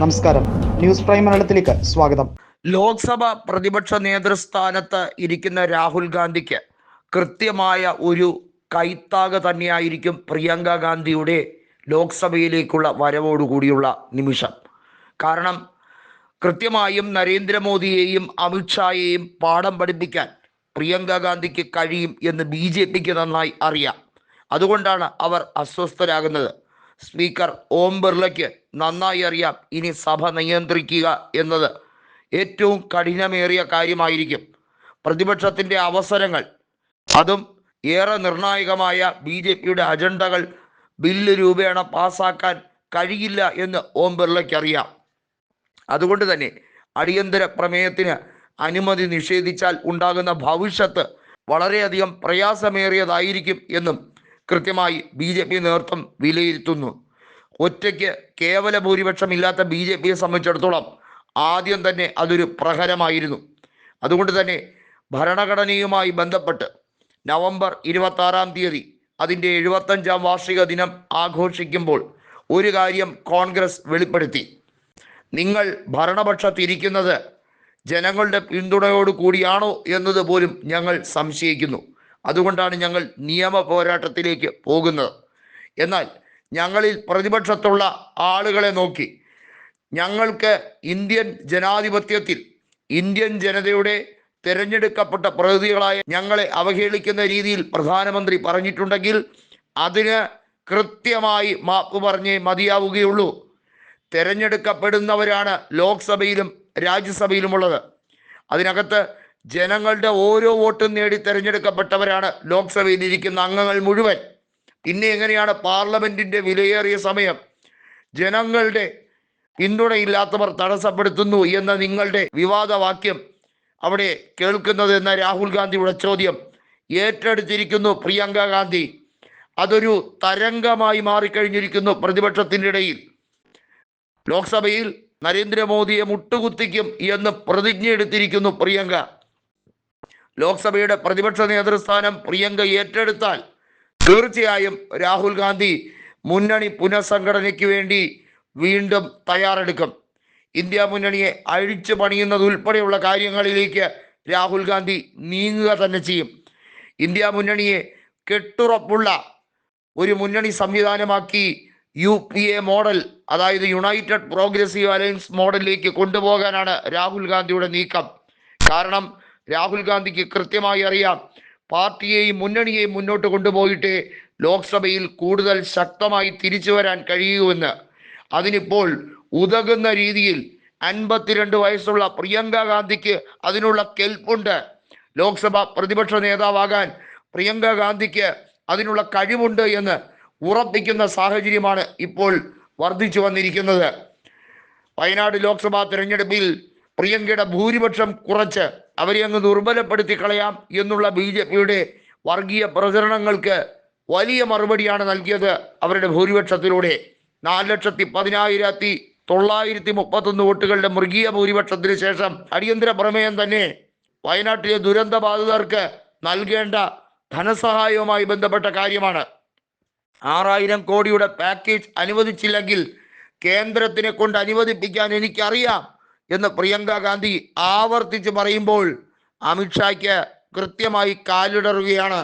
നമസ്കാരം. News prime മലയാളത്തിലേക്ക് സ്വാഗതം. ലോക്സഭ പ്രതിപക്ഷ നേതൃസ്ഥാനത്ത് ഇരിക്കുന്ന രാഹുൽ ഗാന്ധിക്ക് കൃത്യമായ ഒരു കൈത്താക തന്നെയായിരിക്കും പ്രിയങ്ക ഗാന്ധിയുടെ ലോക്സഭയിലേക്കുള്ള വരവോടുകൂടിയുള്ള നിമിഷം. കാരണം കൃത്യമായും നരേന്ദ്രമോദിയെയും അമിത്ഷായെയും പാഠം പഠിപ്പിക്കാൻ പ്രിയങ്ക ഗാന്ധിക്ക് കഴിയും എന്ന് ബി ജെ പിക്ക് നന്നായി അറിയാം. അതുകൊണ്ടാണ് അവർ അസ്വസ്ഥരാകുന്നത്. സ്പീക്കർ ഓം ബിർളയ്ക്ക് നന്നായി അറിയാം. ഇനി സഭ നിയന്ത്രിക്കുക എന്നത് ഏറ്റവും കഠിനമേറിയ കാര്യമായിരിക്കും. പ്രതിപക്ഷത്തിന്റെ അവസരങ്ങൾ അതും ഏറെ നിർണായകമായ ബി ജെ പിയുടെ അജണ്ടകൾ ബില്ല് രൂപേണ പാസാക്കാൻ കഴിയില്ല എന്ന് ഓം ബിർളയ്ക്കറിയാം. അതുകൊണ്ട് തന്നെ അടിയന്തര പ്രമേയത്തിന് അനുമതി നിഷേധിച്ചാൽ ഉണ്ടാകുന്ന ഭവിഷ്യത്ത് വളരെയധികം പ്രയാസമേറിയതായിരിക്കും എന്നും കൃത്യമായി ബി ജെ പി നേതൃത്വം വിലയിരുത്തുന്നു. ഒറ്റയ്ക്ക് കേവല ഭൂരിപക്ഷം ഇല്ലാത്ത ബി ജെ പിയെ സംബന്ധിച്ചിടത്തോളം ആദ്യം തന്നെ അതൊരു പ്രഹരമായിരുന്നു. അതുകൊണ്ട് തന്നെ ഭരണഘടനയുമായി ബന്ധപ്പെട്ട് നവംബർ ഇരുപത്തി ആറാം തീയതി അതിന്റെ എഴുപത്തഞ്ചാം വാർഷിക ദിനം ആഘോഷിക്കുമ്പോൾ ഒരു കാര്യം കോൺഗ്രസ് വെളിപ്പെടുത്തി. നിങ്ങൾ ഭരണപക്ഷത്തിരിക്കുന്നത് ജനങ്ങളുടെ പിന്തുണയോട് കൂടിയാണോ എന്നത് പോലും ഞങ്ങൾ സംശയിക്കുന്നു. അതുകൊണ്ടാണ് ഞങ്ങൾ നിയമ പോരാട്ടത്തിലേക്ക് പോകുന്നത്. എന്നാൽ ഞങ്ങളിൽ പ്രതിപക്ഷത്തുള്ള ആളുകളെ നോക്കി. ഞങ്ങൾക്ക് ഇന്ത്യൻ ജനാധിപത്യത്തിൽ ഇന്ത്യൻ ജനതയുടെ തിരഞ്ഞെടുക്കപ്പെട്ട പ്രതിനിധികളായ ഞങ്ങളെ അവഹേളിക്കുന്ന രീതിയിൽ പ്രധാനമന്ത്രി പറഞ്ഞിട്ടുണ്ടെങ്കിൽ അതിന് കൃത്യമായി മാപ്പ് പറഞ്ഞേ മതിയാവുകയുള്ളൂ. തിരഞ്ഞെടുക്കപ്പെടുന്നവരാണ് ലോക്സഭയിലും രാജ്യസഭയിലുമുള്ളത്. അതിനകത്ത് ജനങ്ങളുടെ ഓരോ വോട്ടും നേടി തിരഞ്ഞെടുക്കപ്പെട്ടവരാണ് ലോക്സഭയിൽ ഇരിക്കുന്ന അംഗങ്ങൾ മുഴുവൻ. പിന്നെ എങ്ങനെയാണ് പാർലമെന്റിന്റെ വിലയേറിയ സമയം? ജനങ്ങളുടെ പിന്തുണയില്ലാത്തവർ തടസ്സപ്പെടുത്തുന്നു എന്ന നിങ്ങളുടെ വിവാദവാക്യം അവിടെ കേൾക്കുന്നത് എന്ന രാഹുൽ ഗാന്ധിയുടെ ചോദ്യം ഏറ്റെടുത്തിരിക്കുന്നു പ്രിയങ്ക ഗാന്ധി. അതൊരു തരംഗമായി മാറിക്കഴിഞ്ഞിരിക്കുന്നു പ്രതിപക്ഷത്തിന്റെ ഇടയിൽ. ലോക്സഭയിൽ നരേന്ദ്രമോദിയെ മുട്ടുകുത്തിക്കും എന്ന് പ്രതിജ്ഞ എടുത്തിരിക്കുന്നു പ്രിയങ്ക. ലോക്സഭയുടെ പ്രതിപക്ഷ നേതൃസ്ഥാനം പ്രിയങ്ക ഏറ്റെടുത്താൽ തീർച്ചയായും രാഹുൽ ഗാന്ധി മുന്നണി പുനഃസംഘടനയ്ക്ക് വേണ്ടി വീണ്ടും തയ്യാറെടുക്കും. ഇന്ത്യ മുന്നണിയെ അഴിച്ചു പണിയുന്നത് ഉൾപ്പെടെയുള്ള കാര്യങ്ങളിലേക്ക് രാഹുൽ ഗാന്ധി നീങ്ങുക തന്നെ ചെയ്യും. ഇന്ത്യ മുന്നണിയെ കെട്ടുറപ്പുള്ള ഒരു മുന്നണി സംവിധാനമാക്കി യു പി എ മോഡൽ അതായത് യുണൈറ്റഡ് പ്രോഗ്രസീവ് അലയൻസ് മോഡലിലേക്ക് കൊണ്ടുപോകാനാണ് രാഹുൽ ഗാന്ധിയുടെ നീക്കം. കാരണം രാഹുൽ ഗാന്ധിക്ക് കൃത്യമായി അറിയാം പാർട്ടിയെയും മുന്നണിയെയും മുന്നോട്ട് കൊണ്ടുപോയിട്ട് ലോക്സഭയിൽ കൂടുതൽ ശക്തമായി തിരിച്ചു വരാൻ കഴിയുമെന്ന്. അതിനിപ്പോൾ ഉതകുന്ന രീതിയിൽ അൻപത്തിരണ്ട് വയസ്സുള്ള പ്രിയങ്ക ഗാന്ധിക്ക് അതിനുള്ള കെൽപ്പുണ്ട്. ലോക്സഭ പ്രതിപക്ഷ നേതാവാകാൻ പ്രിയങ്ക ഗാന്ധിക്ക് അതിനുള്ള കഴിവുണ്ട് എന്ന് ഉറപ്പിക്കുന്ന സാഹചര്യമാണ് ഇപ്പോൾ വർദ്ധിച്ചു വന്നിരിക്കുന്നത്. വയനാട് ലോക്സഭാ തിരഞ്ഞെടുപ്പിൽ പ്രിയങ്കയുടെ ഭൂരിപക്ഷം കുറച്ച് അവരെ അങ്ങ് ദുർബലപ്പെടുത്തി കളയാം എന്നുള്ള ബി ജെ പിയുടെ വർഗീയ പ്രചരണങ്ങൾക്ക് വലിയ മറുപടിയാണ് നൽകിയത് അവരുടെ ഭൂരിപക്ഷത്തിലൂടെ. നാല് ലക്ഷത്തി പതിനായിരത്തി തൊള്ളായിരത്തി മുപ്പത്തൊന്ന് വോട്ടുകളുടെ മൃഗീയ ഭൂരിപക്ഷത്തിന് ശേഷം അടിയന്തര പ്രമേയം തന്നെ വയനാട്ടിലെ ദുരന്ത ബാധിതർക്ക് നൽകേണ്ട ധനസഹായവുമായി ബന്ധപ്പെട്ട കാര്യമാണ്. ആറായിരം കോടിയുടെ പാക്കേജ് അനുവദിച്ചില്ലെങ്കിൽ കേന്ദ്രത്തിനെ കൊണ്ട് അനുവദിപ്പിക്കാൻ എനിക്കറിയാം. എന്ന് പ്രിയങ്ക ഗാന്ധി ആവർത്തിച്ച് പറയുമ്പോൾ അമിത്ഷായ്ക്ക് കൃത്യമായി കാലിടറുകയാണ്.